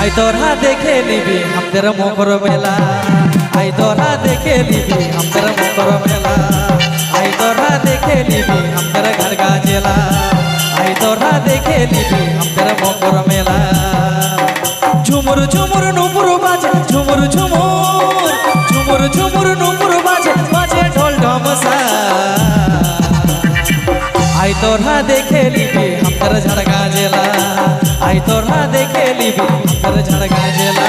I তোরা দেখে নিবি আমাদের মকর মেলা। আই তোরা দেখে নিবি আমাদের মকর মেলা। আই তোরা দেখে নিবি আমাদের ঘরগা জেলা। আই তোরা দেখে নিবি আমাদের মকর মেলা। ঝুমুর ঝুমুর নুপুর বাজে, ঝুমুর ঝুমুর ঝুমুর ঝুমুর নুপুর বাজে বাজে ঢোল ঢমসা। আই তোরা দেখে নিবি আমাদের ঝাড়গা জেলা। আই তোরা দেখে নিবি আমাদের ঝাড়গা জেলা।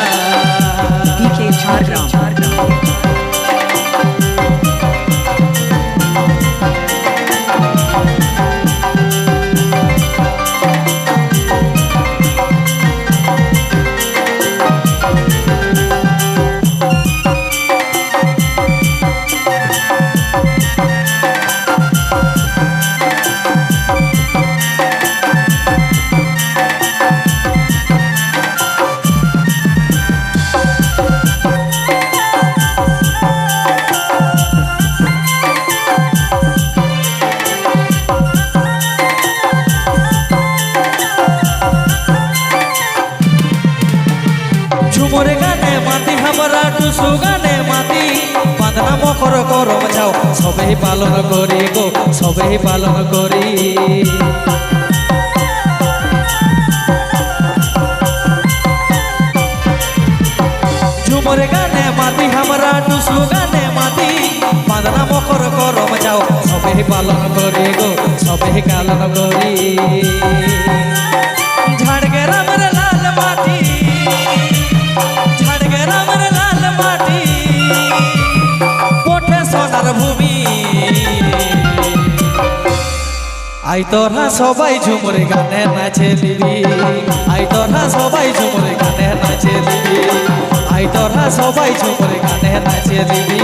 মাতি হামরা টুসু গানে মাতি। বাঁধনা মকর করম যাও, সবেই পালন করি গো সবেই পালন করি। ঝুমুর গানে মাতি হামরা টুসু গানে মাতি। বাঁধনা মকর করম যাও, সবেই পালন করি গো সবেই পালন করি। আই তোরা সবাই ঝুমরে গানে নাচে দিবি। আই তোরা সবাই ঝুমরে গানে নাচে দিবি। আই তোরা সবাই ঝুমরে গানে নাচে দিবি।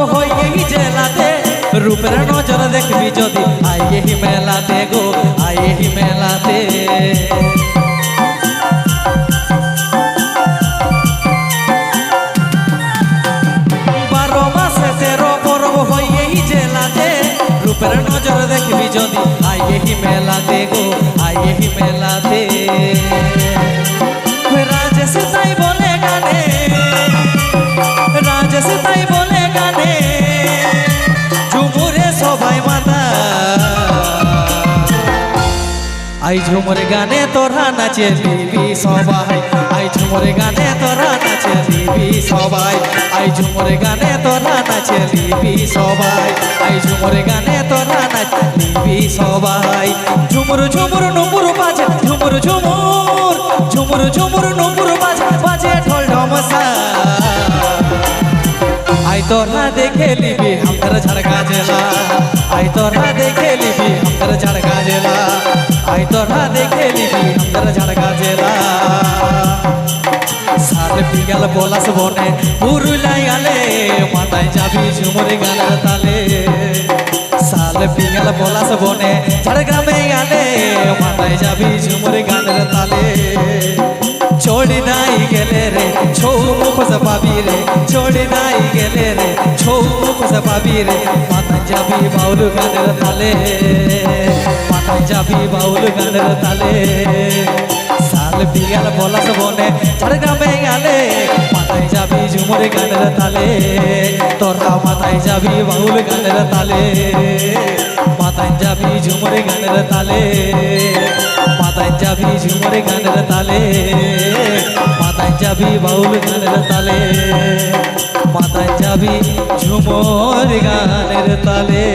তেরো পরব হই এই জেলাতে রূপের নজর দেখবি যদি আই এই মেলাতে গো আই এই মেলাতে বারো মাসে তেরো পরব হই এই জেলাতে রূপের নজর দেখবি যদি আই এই মেলাতে গো আই এই মেলাতে আই ঝুমর গানে তোরা নাচে দিবি সবাই। আই ঝুমর গানে তোরা নাচে দিবি সবাই। আই ঝুমর গানে তোরা নাচে দিবি সবাই। আই ঝুমর গানে তোরা নাচে দিবি সবাই। ঝুমর ঝুমর নুপুর বাজে, ঝুমর ঝুমুর ঝুমুর ঝুমর নুপুর বাজে বাজে ঢল ঢমসা। আই তোরা দেখে লিবি আমার ঝাড় জেলা। আই তোরা দেখে নিবি তোরা দেখে নিবি আমরা ঝাড়কা জেলা সার পিগাল পলাশ বনে পুরুলাই গালে মাথায় যাবি ঝুমুর গানের তালে। সাল পিগাল পলাশ বনে, ঝাড়গ্রামে গালে মাথায় যাবি ঝুমুর গানের তালে। চড়ি নাই গেলে রে, ছৌ মুখোশ পাবি রে, চড়ি নাই গেলে রে। কাজ পাবি রে মাথায় যাবি বাউল গানের তালে। মাথায় যাবি বাউল গানের তালে। সাল বিয়াল বলাস বনে, ঝাড়গ্রামে গেলে মাথায় যাবি ঝুমুর গানের তালে। তোরা মাথায় যাবি বাউল গানের তালে। মাথায় যাবি ঝুমুর গানের তালে। মাথায় যাবি ঝুমুর গানের তালে। মাথায় যাবি বাউল গানের তালে। মাথায় যাবি ঝুমর গানের তালে।